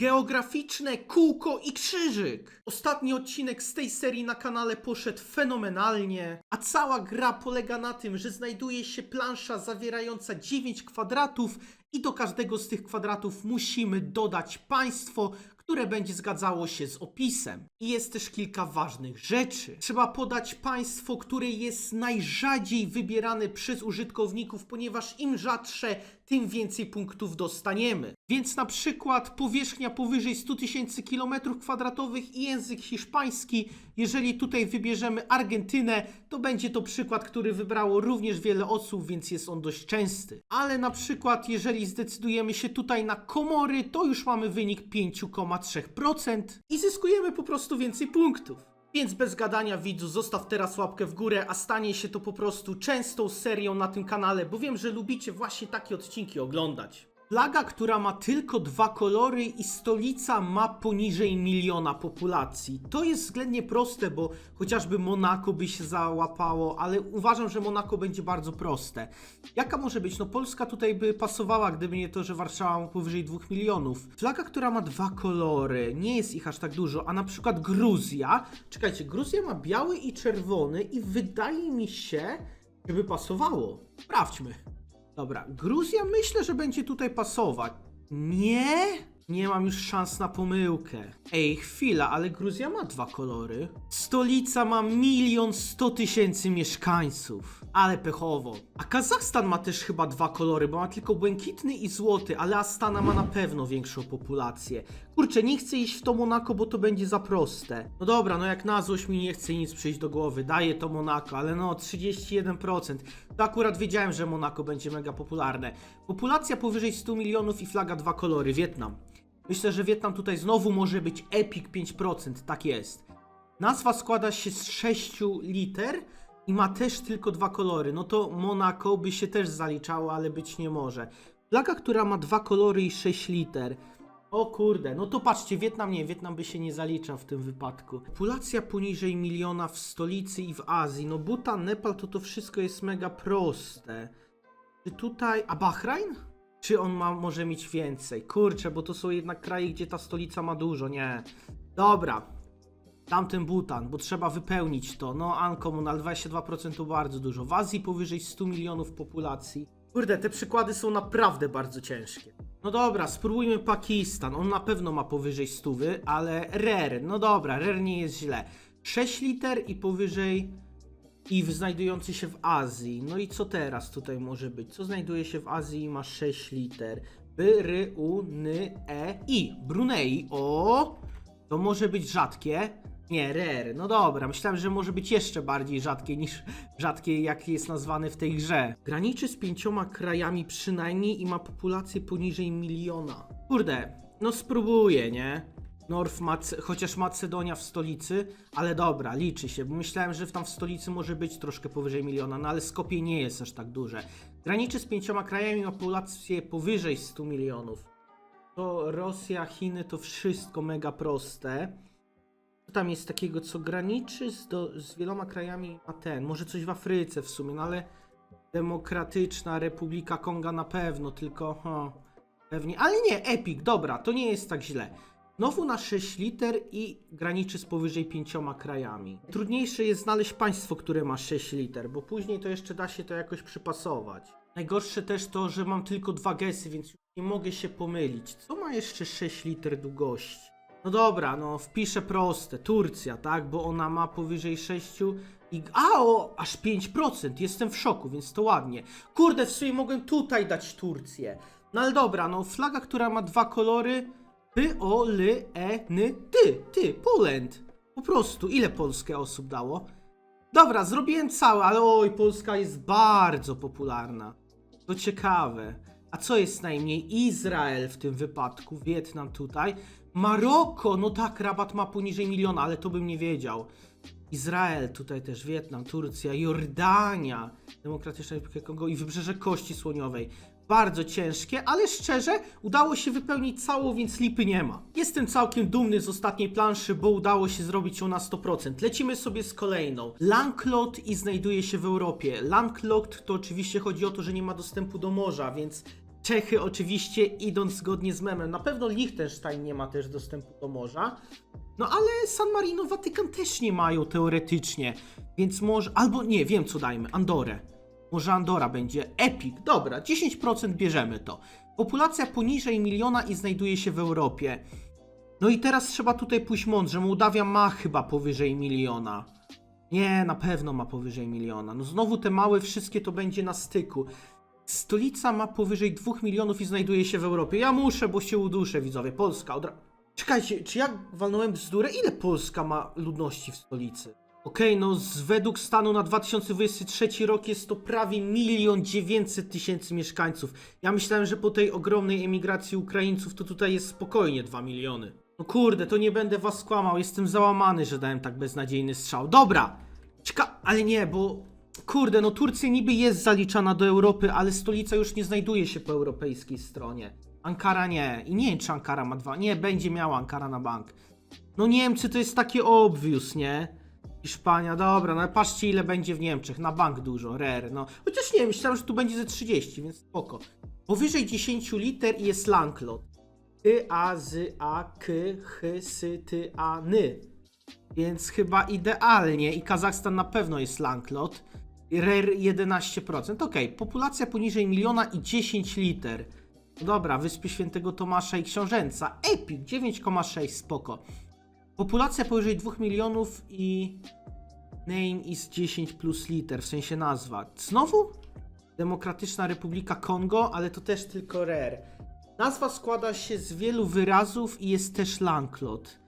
Geograficzne kółko i krzyżyk. Ostatni odcinek z tej serii na kanale poszedł fenomenalnie, a cała gra polega na tym, że znajduje się plansza zawierająca 9 kwadratów i do każdego z tych kwadratów musimy dodać państwo, które będzie zgadzało się z opisem. I jest też kilka ważnych rzeczy. Trzeba podać państwo, które jest najrzadziej wybierane przez użytkowników, ponieważ im rzadsze, tym więcej punktów dostaniemy. Więc na przykład powierzchnia powyżej 100 tysięcy kilometrów kwadratowych i język hiszpański. Jeżeli tutaj wybierzemy Argentynę, to będzie to przykład, który wybrało również wiele osób, więc jest on dość częsty. Ale na przykład, jeżeli zdecydujemy się tutaj na Komory, to już mamy wynik 5,3% i zyskujemy po prostu więcej punktów. Więc bez gadania widzu, zostaw teraz łapkę w górę, a stanie się to po prostu częstą serią na tym kanale, bo wiem, że lubicie właśnie takie odcinki oglądać. Flaga, która ma tylko dwa kolory i stolica ma poniżej miliona populacji. To jest względnie proste, bo chociażby Monako by się załapało, ale uważam, że Monako będzie bardzo proste. Jaka może być? No Polska tutaj by pasowała, gdyby nie to, że Warszawa ma powyżej 2 milionów. Flaga, która ma dwa kolory, nie jest ich aż tak dużo, a na przykład Gruzja, czekajcie, Gruzja ma biały i czerwony i wydaje mi się, żeby pasowało. Sprawdźmy. Dobra, Gruzja myślę, że będzie tutaj pasować. Nie? Nie mam już szans na pomyłkę. Ej, chwila, ale Gruzja ma dwa kolory. Stolica ma milion sto tysięcy mieszkańców. Ale pechowo. A Kazachstan ma też chyba dwa kolory, bo ma tylko błękitny i złoty, ale Astana ma na pewno większą populację. Kurczę, nie chcę iść w to Monako, bo to będzie za proste. No dobra, no jak na złość mi nie chce nic przyjść do głowy. Daję to Monako, ale no 31%. To akurat wiedziałem, że Monako będzie mega popularne. Populacja powyżej 100 milionów i flaga dwa kolory. Wietnam. Myślę, że Wietnam tutaj znowu może być Epic 5%. Tak jest. Nazwa składa się z 6 liter i ma też tylko dwa kolory. No to Monaco by się też zaliczało, ale być nie może. Flaga, która ma dwa kolory i 6 liter. O kurde, no to patrzcie, Wietnam nie, Wietnam by się nie zaliczał w tym wypadku. Populacja poniżej miliona w stolicy i w Azji. No Bhutan, Nepal to to wszystko jest mega proste. Czy tutaj, a Bahrajn? Czy on ma, może mieć więcej? Kurczę, bo to są jednak kraje, gdzie ta stolica ma dużo, nie. Dobra, Tamten Butan, bo trzeba wypełnić to. No, Ancommon, ale 22% to bardzo dużo. W Azji powyżej 100 milionów populacji. Kurde, te przykłady są naprawdę bardzo ciężkie. No dobra, spróbujmy Pakistan. On na pewno ma powyżej 100, ale RER, no dobra, RER nie jest źle. 6 liter i powyżej i w- znajdujący się w Azji. No i co teraz tutaj może być? Co znajduje się w Azji i ma 6 liter? B, R, U, N, E, I. Brunei. O! To może być rzadkie. Nie, rare. No dobra, myślałem, że może być jeszcze bardziej rzadkie niż rzadkie, jak jest nazwany w tej grze. Graniczy z pięcioma krajami przynajmniej i ma populację poniżej miliona. Kurde, no spróbuję, nie? North Mace chociaż Macedonia w stolicy, ale dobra, liczy się, bo myślałem, że tam w stolicy może być troszkę powyżej miliona, no ale Skopie nie jest aż tak duże. Graniczy z pięcioma krajami, ma populację powyżej 100 milionów. To Rosja, Chiny to wszystko mega proste. Tam jest takiego, co graniczy z, do, z wieloma krajami, a ten, może coś w Afryce w sumie, no ale Demokratyczna Republika Konga na pewno, tylko ha, pewnie, ale nie, Epic, dobra, to nie jest tak źle. Znowu na 6 liter i graniczy z powyżej pięcioma krajami. Trudniejsze jest znaleźć państwo, które ma 6 liter, bo później to jeszcze da się to jakoś przypasować. Najgorsze też to, że mam tylko dwa gesy, więc nie mogę się pomylić. Co ma jeszcze 6 liter długości? No dobra, no wpiszę proste. Turcja, tak? Bo ona ma powyżej 6 i... A, o, aż 5%. Jestem w szoku, więc to ładnie. Kurde, w sumie mogłem tutaj dać Turcję. No ale dobra, no flaga, która ma dwa kolory. P, O, L, E, N, Ty, Ty, Poland. Po prostu, ile Polskie osób dało? Dobra, zrobiłem całe, ale oj, Polska jest bardzo popularna. To ciekawe. A co jest najmniej? Izrael w tym wypadku, Wietnam tutaj. Maroko, no tak, rabat ma poniżej miliona, ale to bym nie wiedział. Izrael, tutaj też Wietnam, Turcja, Jordania, Demokratyczna Republika Kongo i Wybrzeże Kości Słoniowej. Bardzo ciężkie, ale szczerze, udało się wypełnić całą, więc lipy nie ma. Jestem całkiem dumny z ostatniej planszy, bo udało się zrobić ją na 100%. Lecimy sobie z kolejną. Lanklot i znajduje się w Europie. Lanklot to oczywiście chodzi o to, że nie ma dostępu do morza, więc Czechy oczywiście idąc zgodnie z memem. Na pewno Liechtenstein nie ma też dostępu do morza. No ale San Marino, Watykan też nie mają teoretycznie. Więc może. Albo nie, wiem co dajmy. Andorę. Może Andora będzie. Epic. Dobra, 10% bierzemy to. Populacja poniżej miliona i znajduje się w Europie. No i teraz trzeba tutaj pójść mądrze. Mołdawia ma chyba powyżej miliona. Nie, na pewno ma powyżej miliona. No znowu te małe wszystkie to będzie na styku. Stolica ma powyżej 2 milionów i znajduje się w Europie. Ja muszę, bo się uduszę, widzowie. Polska od ra... Czekajcie, czy ja walnąłem bzdurę? Ile Polska ma ludności w stolicy? Okej, no z, według stanu na 2023 rok jest to prawie milion dziewięćset tysięcy mieszkańców. Ja myślałem, że po tej ogromnej emigracji Ukraińców to tutaj jest spokojnie 2 miliony. No kurde, to nie będę was skłamał, jestem załamany, że dałem tak beznadziejny strzał. Dobra, Czeka, ale nie, bo kurde, no Turcja niby jest zaliczana do Europy, ale stolica już nie znajduje się po europejskiej stronie. Ankara nie. I nie wiem, czy Ankara ma dwa. Nie, będzie miała Ankara na bank. No Niemcy to jest takie obvious, nie? Hiszpania, dobra, no patrzcie ile będzie w Niemczech. Na bank dużo, rare, no. Chociaż nie, myślałem, że tu będzie ze 30, więc spoko. Powyżej 10 liter jest Lanklot. Y, A, Z, A, K, H, S, Ty, A, Ny. Więc chyba idealnie i Kazachstan na pewno jest Lanklot. RER 11%. Okej, populacja poniżej miliona i 10 liter. Dobra, Wyspy Świętego Tomasza i Książęca. Epic 9,6 spoko. Populacja powyżej 2 milionów i name is 10 plus liter, w sensie nazwa. Znowu? Demokratyczna Republika Kongo, ale to też tylko rare. Nazwa składa się z wielu wyrazów i jest też Lanklot.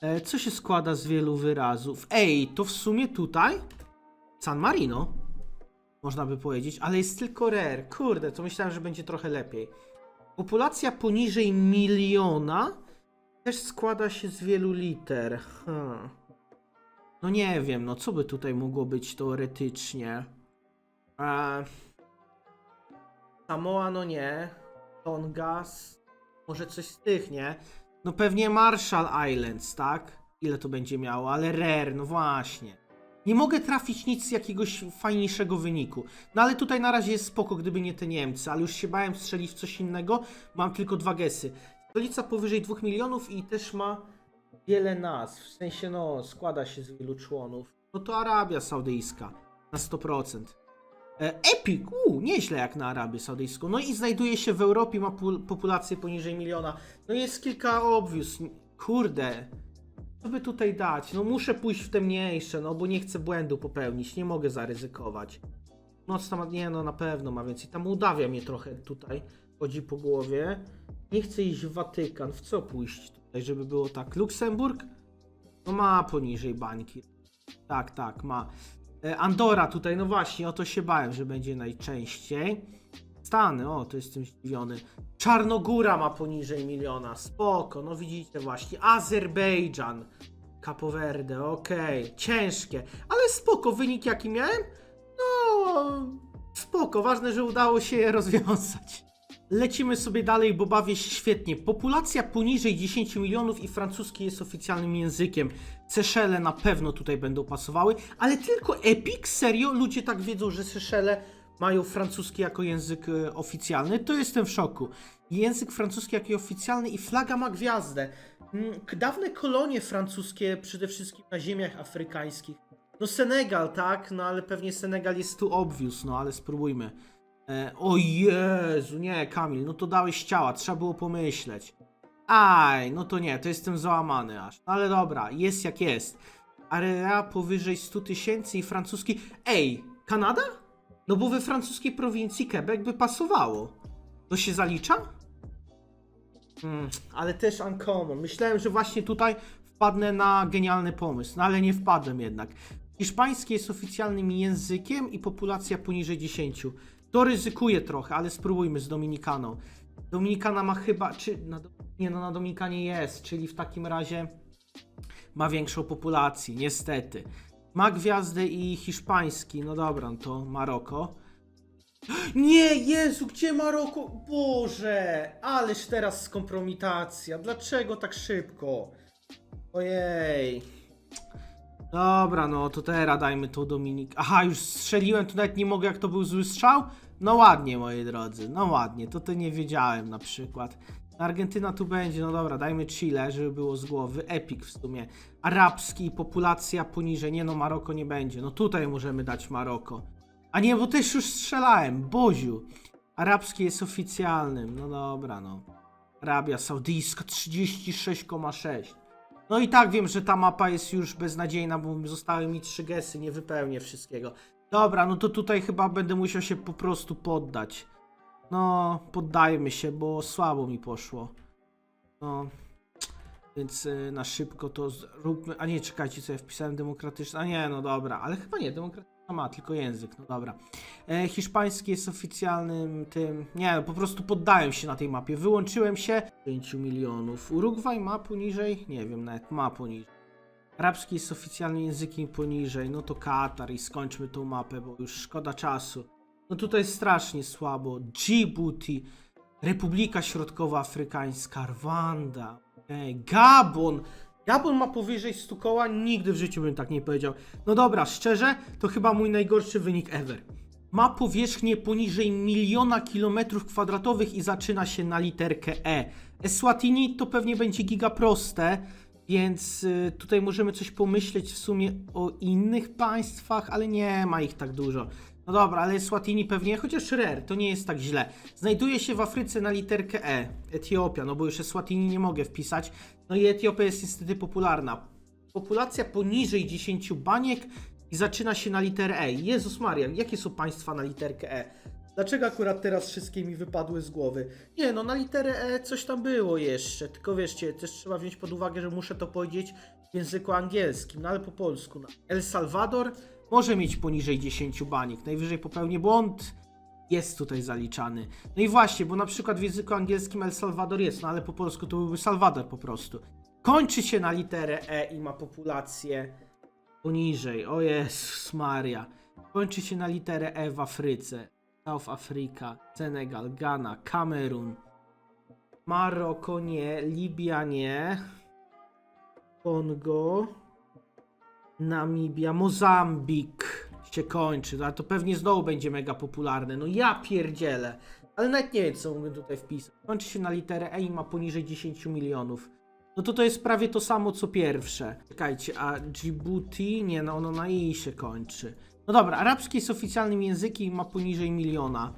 E, co się składa z wielu wyrazów? Ej, to w sumie tutaj San Marino, można by powiedzieć, ale jest tylko rare. Kurde, to myślałem, że będzie trochę lepiej. Populacja poniżej miliona też składa się z wielu liter. Hmm. No nie wiem, no co by tutaj mogło być teoretycznie? Eee, Samoa, no nie. Tongas, może coś z tych, nie? No pewnie Marshall Islands, tak? Ile to będzie miało, ale rare, no właśnie. Nie mogę trafić nic z jakiegoś fajniejszego wyniku. No ale tutaj na razie jest spoko, gdyby nie te Niemcy, ale już się bałem strzelić w coś innego. Mam tylko dwa gesy. Stolica powyżej 2 milionów i też ma wiele nazw. W sensie, no, składa się z wielu członów. No to Arabia Saudyjska na 100%. E, Epic, u, nieźle jak na Arabię Saudyjską. No i znajduje się w Europie, ma pul- populację poniżej miliona. No jest kilka obvious. Kurde, co by tutaj dać? No muszę pójść w te mniejsze, no bo nie chcę błędu popełnić, nie mogę zaryzykować. Mocna ma, nie no na pewno ma więcej. Ta Mołdawia mnie trochę tutaj chodzi po głowie. Nie chcę iść w Watykan. W co pójść tutaj, żeby było tak? Luksemburg? No ma poniżej bańki. Tak, tak, ma. E, Andora tutaj, no właśnie, o to się bałem, że będzie najczęściej. Stany, o, to jestem zdziwiony. Czarnogóra ma poniżej miliona, spoko, no widzicie właśnie. Azerbejdżan, Capo Verde, okej, ciężkie, ale spoko, wynik jaki miałem? No, spoko, ważne, że udało się je rozwiązać. Lecimy sobie dalej, bo bawię się świetnie. Populacja poniżej 10 milionów i francuski jest oficjalnym językiem. Seszele na pewno tutaj będą pasowały, ale tylko Epic? Serio? Ludzie tak wiedzą, że Seszele mają francuski jako język e, oficjalny? To jestem w szoku. Język francuski jako oficjalny i flaga ma gwiazdę. Mm, Dawne kolonie francuskie, przede wszystkim na ziemiach afrykańskich. No Senegal, tak? No ale pewnie Senegal jest tu obvious, no ale spróbujmy. E, o Jezu, nie, Kamil, no to dałeś ciała, trzeba było pomyśleć. Aj, no to nie, to jestem załamany aż. No ale dobra, jest jak jest. Area powyżej 100 tysięcy i francuski... Ej, Kanada? No bo we francuskiej prowincji Quebec by pasowało. To się zalicza? Hmm, ale też uncommon. Myślałem, że właśnie tutaj wpadnę na genialny pomysł, no ale nie wpadłem jednak. Hiszpański jest oficjalnym językiem i populacja poniżej 10. To ryzykuję trochę, ale spróbujmy z Dominikaną. Dominikana ma chyba, czy na, nie no na Dominikanie jest, czyli w takim razie ma większą populację, niestety. Ma gwiazdę i hiszpański, no dobra, no to Maroko. Nie, Jezu, gdzie Maroko? Boże, ależ teraz skompromitacja. Dlaczego tak szybko? Ojej. Dobra, no to teraz dajmy tą Dominik. Aha, już strzeliłem, to nawet nie mogę, jak to był zły strzał? No ładnie, moi drodzy, no ładnie, to to nie wiedziałem na przykład. Argentyna tu będzie, no dobra, dajmy Chile, żeby było z głowy. Epic w sumie. Arabski, populacja poniżej, nie no, Maroko nie będzie. No tutaj możemy dać Maroko. A nie, bo też już strzelałem, Boziu. Arabski jest oficjalnym, no dobra, no. Arabia Saudyjska 36,6. No i tak wiem, że ta mapa jest już beznadziejna, bo zostały mi trzy gesy, nie wypełnię wszystkiego. Dobra, no to tutaj chyba będę musiał się po prostu poddać. No, poddajmy się, bo słabo mi poszło. No, więc y, na szybko to zróbmy. A nie, czekajcie, co ja wpisałem demokratyczne. A nie, no dobra, ale chyba nie, demokratyczna ma, tylko język, no dobra. E, hiszpański jest oficjalnym tym. Nie, po prostu poddałem się na tej mapie. Wyłączyłem się. 5 milionów. Urugwaj ma poniżej? Nie wiem, nawet ma poniżej. Arabski jest oficjalnym językiem poniżej. No to Katar i skończmy tą mapę, bo już szkoda czasu. No tutaj strasznie słabo. Djibouti, Republika Środkowoafrykańska, Rwanda, okay. Gabon. Gabon ma powyżej 100 koła, nigdy w życiu bym tak nie powiedział. No dobra, szczerze, to chyba mój najgorszy wynik ever. Ma powierzchnię poniżej miliona kilometrów kwadratowych i zaczyna się na literkę E. Eswatini to pewnie będzie giga proste, więc y, tutaj możemy coś pomyśleć w sumie o innych państwach, ale nie ma ich tak dużo. No dobra, ale Eswatini pewnie, chociaż Rare, to nie jest tak źle. Znajduje się w Afryce na literkę E. Etiopia, no bo już Eswatini nie mogę wpisać. No i Etiopia jest niestety popularna. Populacja poniżej 10 baniek i zaczyna się na literę E. Jezus Maria, jakie są państwa na literkę E? Dlaczego akurat teraz wszystkie mi wypadły z głowy? Nie, no na literę E coś tam było jeszcze, tylko wieszcie, też trzeba wziąć pod uwagę, że muszę to powiedzieć w języku angielskim, no ale po polsku. No. El Salvador może mieć poniżej 10 banik, najwyżej popełnię błąd, jest tutaj zaliczany. No i właśnie, bo na przykład w języku angielskim El Salvador jest, no ale po polsku to byłby Salwador po prostu. Kończy się na literę E i ma populację poniżej. O Jezus Maria. Kończy się na literę E w Afryce. South Africa, Senegal, Ghana, Kamerun, Maroko nie, Libia nie, Kongo, Namibia, Mozambik się kończy, no ale to pewnie znowu będzie mega popularne. No ja pierdzielę. Ale nawet nie wiem, co mogę tutaj wpisać. Kończy się na literę E i ma poniżej 10 milionów. No to to jest prawie to samo co pierwsze. Czekajcie, a Djibouti? Nie, no ono na I się kończy. No dobra, arabski jest oficjalnym językiem i ma poniżej miliona.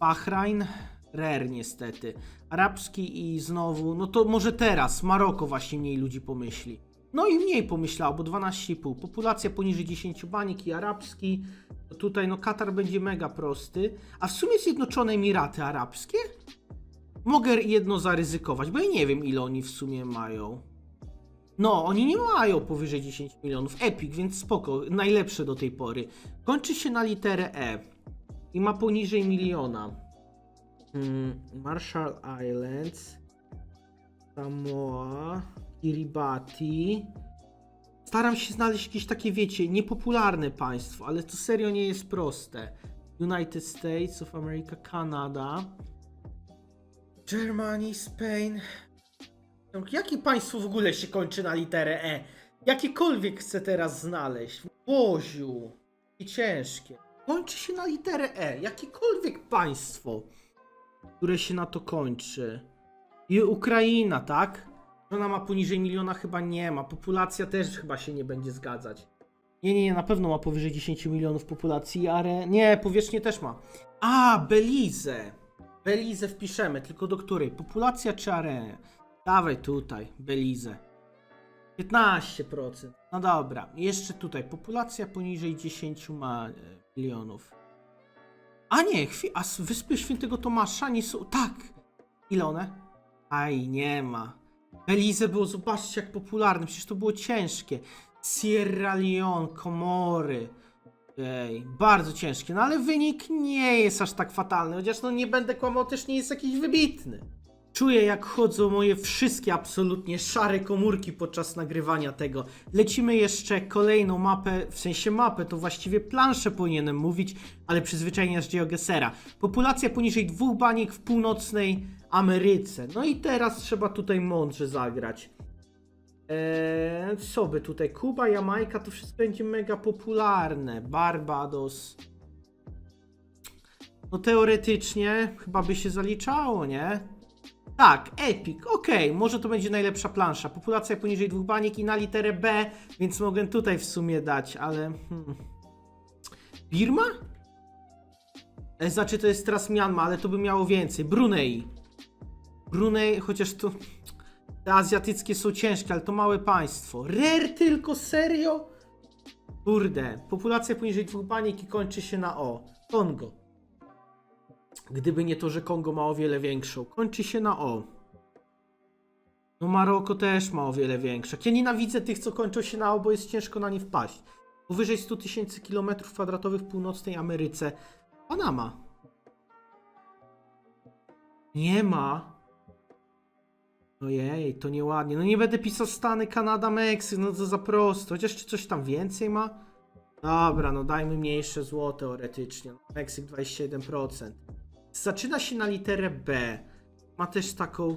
Bahrain? Rare niestety. Arabski i znowu, no to może teraz, Maroko właśnie mniej ludzi pomyśli. No i mniej pomyślało, bo 12,5. Populacja poniżej 10 banik i arabski. Tutaj no Katar będzie mega prosty. A w sumie Zjednoczone Emiraty Arabskie? Mogę jedno zaryzykować, bo ja nie wiem ile oni w sumie mają. No, oni nie mają powyżej 10 milionów. Epic, więc spoko, najlepsze do tej pory. Kończy się na literę E i ma poniżej miliona. Mm, Marshall Islands, Samoa, Kiribati. Staram się znaleźć jakieś takie, wiecie, niepopularne państwo, ale to serio nie jest proste. United States of America, Kanada, Germany, Spain. No, Jakie państwo w ogóle się kończy na literę E? Jakiekolwiek chcę teraz znaleźć. Boziu. I ciężkie. Kończy się na literę E. Jakiekolwiek państwo, które się na to kończy. I Ukraina, tak? Ona ma poniżej miliona? Chyba nie ma. Populacja też chyba się nie będzie zgadzać. Nie, nie, nie, na pewno ma powyżej 10 milionów populacji, ale nie, powierzchnię też ma. A, Belize. Belize wpiszemy, tylko do której? Populacja czy arenę? Dawaj tutaj, Belize. 15%. No dobra, jeszcze tutaj. Populacja poniżej 10 ma e, milionów. A nie, chwi- a Wyspy Świętego Tomasza nie są. Tak! Ile one? Aj, nie ma. Belize było, zobaczcie jak popularne, przecież to było ciężkie. Sierra Leone, Komory. Ej, bardzo ciężkie, no ale wynik nie jest aż tak fatalny, chociaż no nie będę kłamał, też nie jest jakiś wybitny. Czuję jak chodzą moje wszystkie absolutnie szare komórki podczas nagrywania tego. Lecimy jeszcze kolejną mapę, w sensie mapę, to właściwie planszę powinienem mówić, ale przyzwyczajenia z GeoGesera. Populacja poniżej dwóch baniek w północnej Ameryce. No i teraz trzeba tutaj mądrze zagrać. Eee, co by tutaj? Kuba, Jamajka, to wszystko będzie mega popularne. Barbados. No teoretycznie chyba by się zaliczało, nie? Tak, Epic, okej, może to będzie najlepsza plansza. Populacja poniżej dwóch baniek i na literę B, więc mogę tutaj w sumie dać, ale... Hmm. Birma? E, Znaczy to jest teraz Myanmar, ale to by miało więcej. Brunei. Brunei, chociaż to... Te azjatyckie są ciężkie, ale to małe państwo. Rare tylko, serio? Kurde, populacja poniżej dwóch baniek i kończy się na O. Kongo. Gdyby nie to, że Kongo ma o wiele większą. Kończy się na O. No Maroko też ma o wiele większe. Ja nienawidzę tych, co kończą się na O, bo jest ciężko na nie wpaść. Powyżej 100 tysięcy kilometrów kwadratowych w północnej Ameryce. Panama. Nie ma. Ojej, to nieładnie. No nie będę pisał Stany, Kanada, Meksyk, no to za prosto. Chociaż czy coś tam więcej ma? Dobra, no dajmy mniejsze zło teoretycznie. Meksyk 27%. Zaczyna się na literę B. Ma też taką...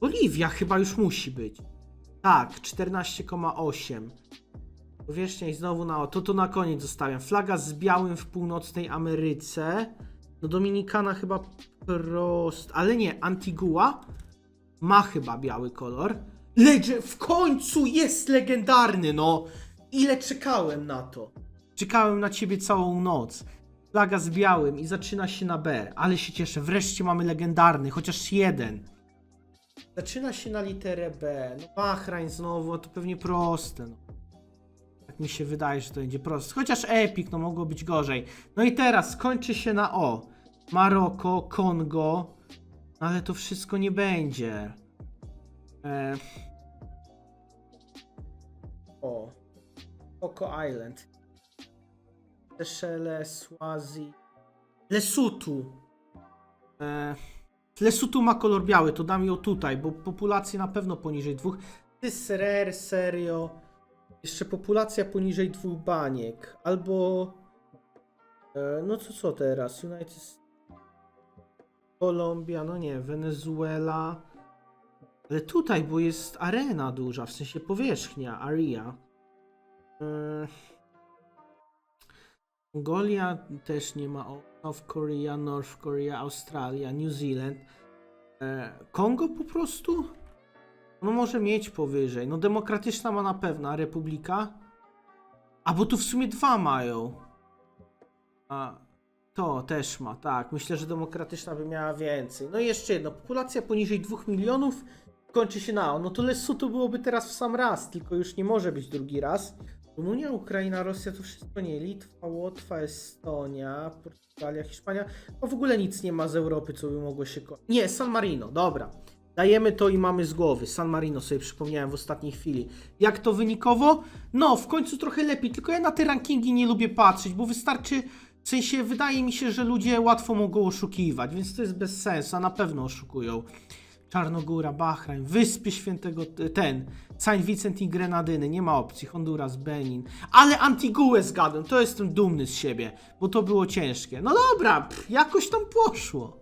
Boliwia chyba już musi być. Tak, 14,8. Powierzchnia i znowu na. To to na koniec zostawiam. Flaga z białym w północnej Ameryce. No Dominikana chyba prost. Ale nie, Antigua ma chyba biały kolor. Legend w końcu jest legendarny, no! Ile czekałem na to? Czekałem na ciebie całą noc. Flaga z białym i zaczyna się na B. Ale się cieszę, wreszcie mamy legendarny, chociaż jeden. Zaczyna się na literę B. No Bahrain znowu, to pewnie proste. No. Tak mi się wydaje, że to będzie proste. Chociaż Epic, no mogło być gorzej. No i teraz skończy się na O. Maroko, Kongo. Ale to wszystko nie będzie. E... O. Oko Island. Seychelles, Swazi. Lesutu. E... Lesutu ma kolor biały, to dam ją tutaj, bo populacja na pewno poniżej dwóch. Ty serer, serio. Jeszcze populacja poniżej dwóch baniek. Albo. E, no to co teraz? United. Kolumbia, no nie, Wenezuela. Ale tutaj, bo jest arena duża, w sensie powierzchnia, area. E, Mongolia też nie ma. South Korea, North Korea, Australia, New Zealand. E, Kongo po prostu? No może mieć powyżej. No demokratyczna ma na pewno, Republika? A bo tu w sumie dwa mają. A to też ma, tak. Myślę, że demokratyczna by miała więcej. No i jeszcze jedno. Populacja poniżej 2 milionów kończy się na. No to Lesotho byłoby teraz w sam raz, tylko już nie może być drugi raz. Rumunia, Ukraina, Rosja to wszystko nie. Litwa, Łotwa, Estonia, Portugalia, Hiszpania. No w ogóle nic nie ma z Europy, co by mogło się... ko- Nie, San Marino, dobra. Dajemy to i mamy z głowy. San Marino sobie przypomniałem w ostatniej chwili. Jak to wynikowo? No, w końcu trochę lepiej, tylko ja na te rankingi nie lubię patrzeć, bo wystarczy... W sensie, wydaje mi się, że ludzie łatwo mogą oszukiwać, więc to jest bez sensu, a na pewno oszukują. Czarnogóra, Bahrain, Wyspy Świętego, ten, Saint Vincent i Grenadyny, nie ma opcji, Honduras, Benin, ale Antiguę zgadłem, to jestem dumny z siebie, bo to było ciężkie. No dobra, pff, jakoś tam poszło.